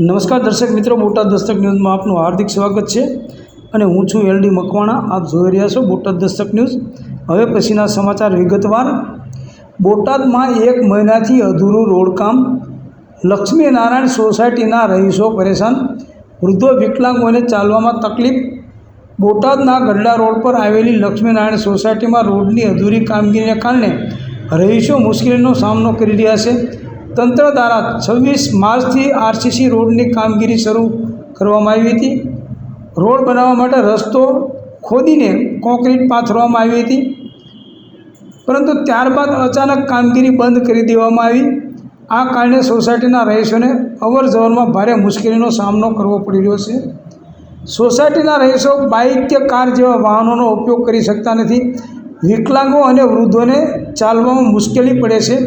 નમસ્કાર દર્શક મિત્રો, બોટાદ દસ્તક ન્યૂઝમાં આપનું હાર્દિક સ્વાગત છે અને હું છું એલડી મકવાણા. આપ જોઈ રહ્યા છો બોટાદ દસ્તક ન્યૂઝ. હવે પછીના સમાચાર વિગતવાર. બોટાદમાં એક મહિનાથી અધૂરું રોડકામ. લક્ષ્મીનારાયણ સોસાયટીના રહીશો પરેશાન. વૃદ્ધો વિકલાંગોને ચાલવામાં તકલીફ. બોટાદના ગઢડા રોડ પર આવેલી લક્ષ્મીનારાયણ સોસાયટીમાં રોડની અધૂરી કામગીરીને કારણે રહીશો મુશ્કેલીનો સામનો કરી રહ્યા છે. તંત્ર દ્વારા છવ્વીસ માર્ચથી આરસીસી રોડની કામગીરી શરૂ કરવામાં આવી હતી. રોડ બનાવવા માટે રસ્તો ખોદીને કોન્ક્રીટ પાથરવામાં આવી હતી. પરંતુ ત્યારબાદ અચાનક કામગીરી બંધ કરી દેવામાં આવી. આ કારણે સોસાયટીના રહીશોને અવર જવરમાં ભારે મુશ્કેલીનો સામનો કરવો પડી રહ્યો છે. સોસાયટીના રહીશો બાઇક કે કાર જેવા વાહનોનો ઉપયોગ કરી શકતા નથી. વિકલાંગો અને વૃદ્ધોને ચાલવામાં મુશ્કેલી પડે છે.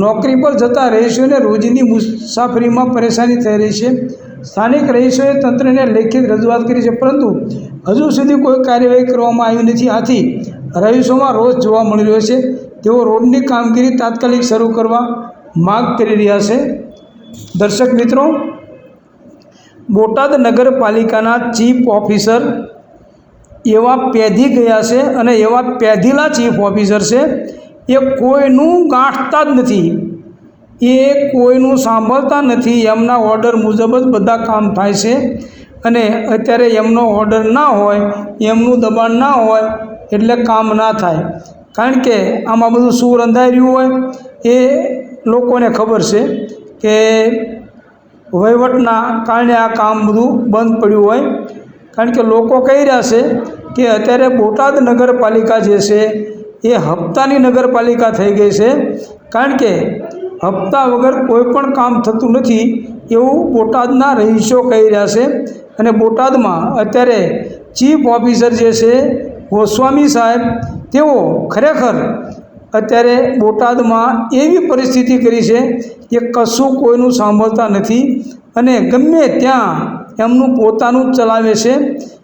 નોકરી પર જતા રહીશોને રોજની મુસાફરીમાં પરેશાની થઈ રહી છે. સ્થાનિક રહીશોએ તંત્રને લેખિત રજૂઆત કરી છે, પરંતુ હજુ સુધી કોઈ કાર્યવાહી કરવામાં આવી નથી. આથી રહીશોમાં રોષ જોવા મળી રહ્યો છે. તેઓ રોડની કામગીરી તાત્કાલિક શરૂ કરવા માગ કરી રહ્યા છે. દર્શક મિત્રો, બોટાદ નગરપાલિકાના ચીફ ઓફિસર એવા પેધી ગયા છે અને એવા પેધીલા ચીફ ઓફિસર છે. એ કોઈનું ગાંઠતા જ નથી. એ કોઈનું સાંભળતા નથી. એમના ઓર્ડર મુજબ જ બધા કામ થાય છે. અને અત્યારે એમનો ઓર્ડર ના હોય, એમનું દબાણ ના હોય, એટલે કામ ના થાય. કારણ કે આમાં બધું શું રંધાઈ રહ્યું હોય એ લોકોને ખબર છે કે વહીવટના કારણે આ કામ બધું બંધ પડ્યું હોય. કારણ કે લોકો કહી રહ્યા છે કે અત્યારે બોટાદ નગરપાલિકા જે છે એ હપ્તાની નગરપાલિકા થઈ ગઈ છે. કારણ કે હપ્તા વગર કોઈ પણ કામ થતું નથી એવું બોટાદના રહીશો કહી રહ્યા છે. અને બોટાદમાં અત્યારે ચીફ ઓફિસર જે છે, ગોસ્વામી સાહેબ, તેઓ ખરેખર અત્યારે બોટાદમાં એવી પરિસ્થિતિ કરી છે કે કશું કોઈનું સાંભળતા નથી અને ગમે ત્યાં એમનું પોતાનું ચલાવે છે.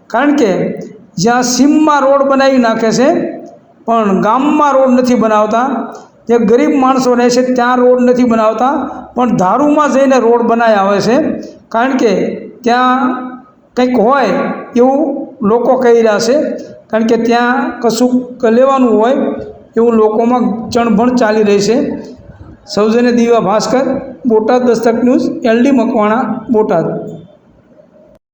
કારણ કે જ્યાં સીમમાં રોડ બનાવી નાખે છે પણ ગામમાં રોડ નથી બનાવતા. જે ગરીબ માણસો રહે છે ત્યાં રોડ નથી બનાવતા. પણ ધારુમાં જઈને રોડ બનાવી આવે છે. કારણ કે ત્યાં કંઈક હોય એવું લોકો કહી રહ્યા છે. કારણ કે ત્યાં કશું લેવાનું હોય એવું લોકોમાં ચણભણ ચાલી રહી છે. સૌજન્ય દિવ્યા ભાસ્કર, બોટાદ દસ્તક ન્યૂઝ, એલડી મકવાણા, બોટાદ.